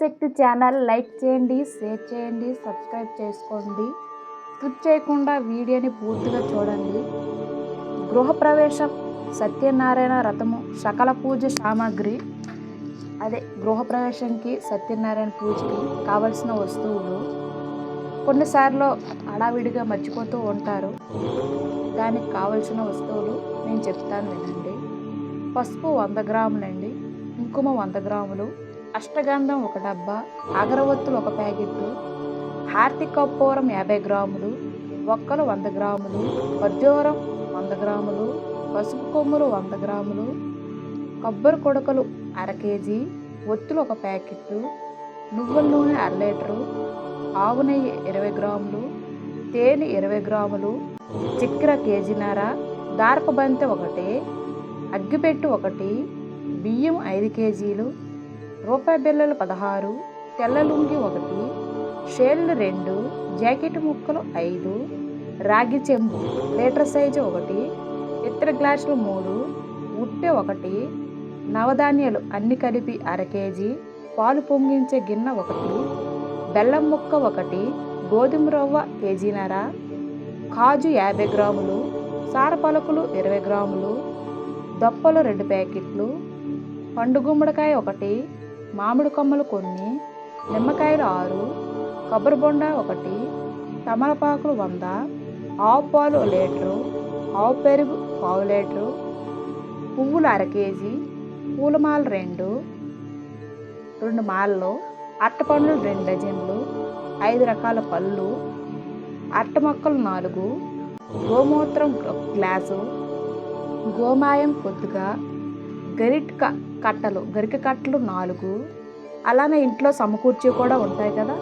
శక్తి channel like చేయండి share చేయండి subscribe చేసుకోండి. స్కిప్ చేయకుండా వీడియోని పూర్తిగా చూడండి. గృహప్రవేశం సత్యనారాయణ రథము సకల పూజ సామాగ్రి. అదే గృహప్రవేశంకి సత్యనారాయణ పూజకి కావలసిన వస్తువులు. కొన్నిసార్లు హడావిడిగా మర్చిపోతూ ఉంటారు. దానికి కావలసిన వస్తువులు నేను చెప్తాను వినండి. పసుపు వంద గ్రాములండి. కుంకుమ వంద గ్రాములు. అష్టగంధం ఒక డబ్బా అగరవత్తులు ఒక ప్యాకెట్టు హార్తి కర్పూరం యాభై గ్రాములు ఒక్కలు వంద గ్రాములు ఖర్జూరం వంద గ్రాములు పసుపు కొమ్ములు వంద గ్రాములు కొబ్బరి కొడకలు అర కేజీ ఒత్తులు ఒక ప్యాకెట్టు నువ్వుల నూనె అర లీటరు ఆవు నెయ్యి ఇరవై గ్రాములు తేనె ఇరవై గ్రాములు చక్కెర కేజీన్నర దారపు బంతి ఒకటి అగ్గిపెట్టు ఒకటి బియ్యం ఐదు కేజీలు రూపాయి బిళ్ళలు పదహారు తెల్ల లుంగి ఒకటి షేళ్ళు రెండు జాకెట్ ముక్కలు ఐదు రాగి చెంబు లీటర్ సైజు ఒకటి ఇతర గ్లాసులు మూడు ఉట్టె ఒకటి నవధాన్యాలు అన్ని కలిపి అర కేజీ పాలు పొంగించే గిన్నె ఒకటి బెల్లం ముక్క ఒకటి గోధుమ రవ్వ కేజీన్నర కాజు యాభై గ్రాములు సార పలుకులు ఇరవై గ్రాములు దప్పలు రెండు ప్యాకెట్లు పండు గుమ్మడికాయ ఒకటి మామిడి కొమ్మలు కొన్ని నిమ్మకాయలు ఆరు కొబ్బరి బొండ ఒకటి తమలపాకులు వంద ఆవు పాలు లీటరు ఆవు పెరుగు పావు లీటరు పువ్వులు అర కేజీ పూలమాల రెండు రెండు మాలలు అట్టపండ్లు రెండు డజన్లు ఐదు రకాల పళ్ళు అట్ట మొక్కలు నాలుగు గోమూత్రం గ్లాసు గోమాయం కొద్దిగా గరిట్ క కట్టలు గరిక కట్టలు నాలుగు. అలానే ఇంట్లో సమకూర్చి కూడా ఉంటాయి కదా.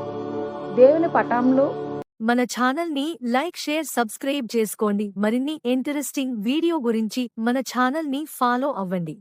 దేవుని పటంలో మన ఛానల్ని లైక్ షేర్ సబ్స్క్రైబ్ చేసుకోండి. మరిన్ని ఇంట్రెస్టింగ్ వీడియో గురించి మన ఛానల్ని ఫాలో అవ్వండి.